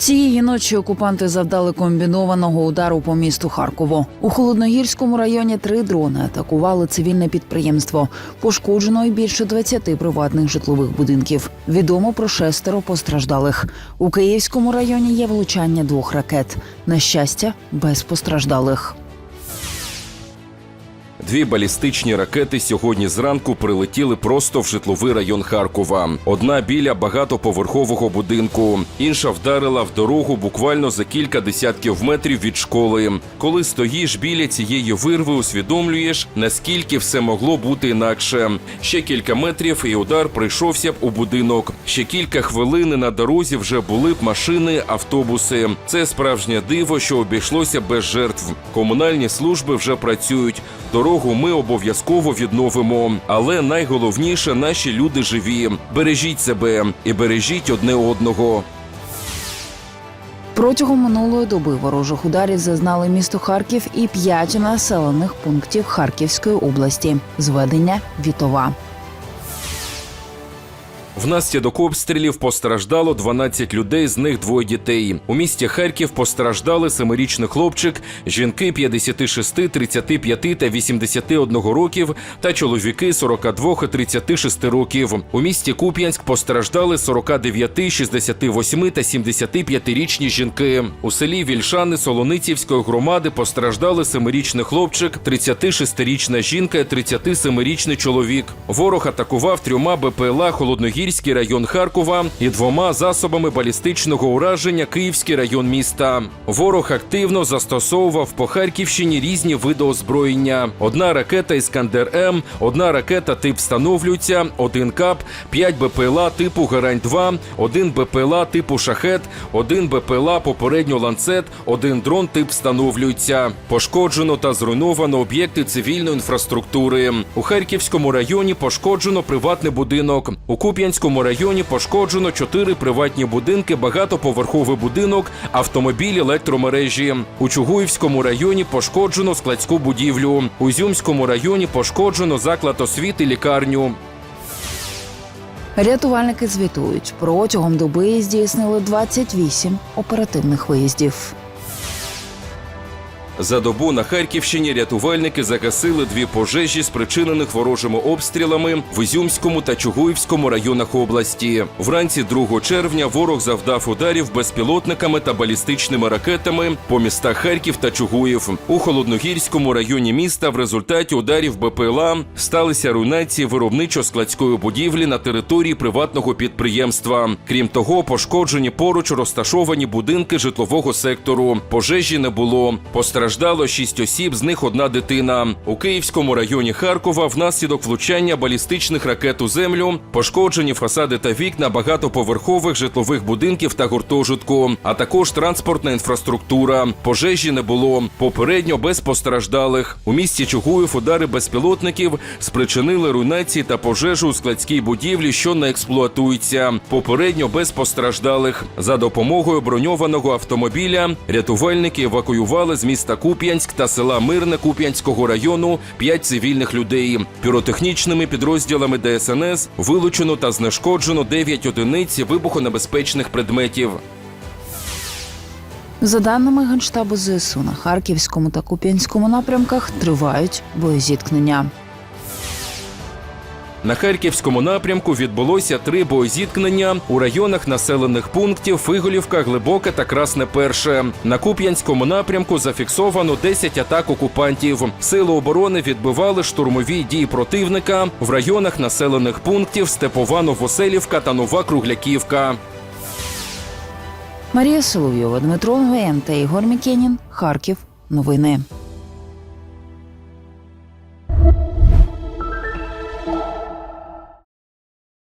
Цієї ночі окупанти завдали комбінованого удару по місту Харкову. У холодногірському районі три дрони атакували цивільне підприємство. Пошкоджено й більше 20 приватних житлових будинків. Відомо про шестеро постраждалих. У Київському районі є влучання двох ракет. На щастя, без постраждалих. Дві балістичні ракети сьогодні зранку прилетіли просто в житловий район Харкова. Одна біля багатоповерхового будинку, інша вдарила в дорогу буквально за кілька десятків метрів від школи. Коли стоїш біля цієї вирви, усвідомлюєш, наскільки все могло бути інакше. Ще кілька метрів, і удар прийшовся б у будинок. Ще кілька хвилин на дорозі вже були б машини, автобуси. Це справжнє диво, що обійшлося без жертв. Комунальні служби вже працюють. Дорогу ми обов'язково відновимо. Але найголовніше наші люди живі. Бережіть себе і бережіть одне одного. Протягом минулої доби ворожих ударів зазнали місто Харків і п'ять населених пунктів Харківської області. Зведення Вітова. Внаслідок обстрілів постраждало 12 людей, з них двоє дітей. У місті Харків постраждали семирічний хлопчик, жінки 56, 35 та 81 років та чоловіки 42 і 36 років. У місті Куп'янськ постраждали 49, 68 та 75-річні жінки. У селі Вільшани Солоницівської громади постраждали семирічний хлопчик, 36-річна жінка і 37-річний чоловік. Ворог атакував трьома БПЛА Холодногірський район Харкова і двома засобами балістичного ураження Київський район міста. Ворог активно застосовував по Харківщині різні види озброєння: одна ракета Іскандер М, одна ракета тип встановлюється, один кап, 5 БПЛА типу Герань 2 один БПЛА типу Шахет, один БПЛА попередньо ланцет, один дрон тип встановлюється. Пошкоджено та зруйновано об'єкти цивільної інфраструктури. У Харківському районі пошкоджено приватний будинок. У Куп'янському районі пошкоджено чотири приватні будинки, багатоповерховий будинок, автомобіль, електромережі. У Чугуївському районі пошкоджено складську будівлю. У Зюмському районі пошкоджено заклад освіти, лікарню. Рятувальники звітують, протягом доби здійснили 28 оперативних виїздів. За добу на Харківщині рятувальники загасили дві пожежі, спричинених ворожими обстрілами в Ізюмському та Чугуївському районах області. Вранці 2 червня ворог завдав ударів безпілотниками та балістичними ракетами по містах Харків та Чугуїв. У холодногірському районі міста в результаті ударів БПЛА сталися руйнації виробничо-складської будівлі на території приватного підприємства. Крім того, пошкоджені поруч розташовані будинки житлового сектору. Пожежі не було. Постраждало шість осіб, з них одна дитина. У Київському районі Харкова внаслідок влучання балістичних ракет у землю пошкоджені фасади та вікна багатоповерхових житлових будинків та гуртожитку, а також транспортна інфраструктура. Пожежі не було. Попередньо без постраждалих. У місті Чугуїв удари безпілотників спричинили руйнації та пожежу у складській будівлі, що не експлуатується. Попередньо без постраждалих. За допомогою броньованого автомобіля рятувальники евакуювали з міста Куп'янськ та села Мирне Куп'янського району п'ять цивільних людей. Піротехнічними підрозділами ДСНС вилучено та знешкоджено 9 одиниць вибухонебезпечних предметів. За даними Генштабу ЗСУ, на Харківському та Куп'янському напрямках тривають боєзіткнення. На харківському напрямку відбулося три боєзіткнення у районах населених пунктів Фиголівка, Глибоке та Красне Перше. На Куп'янському напрямку зафіксовано 10 атак окупантів. Сили оборони відбивали штурмові дії противника в районах населених пунктів Степова, Новоселівка та Нова Кругляківка. Марія Соловйова, Дмитро Нгоєн та Ігор Мікенін. Харків. Новини.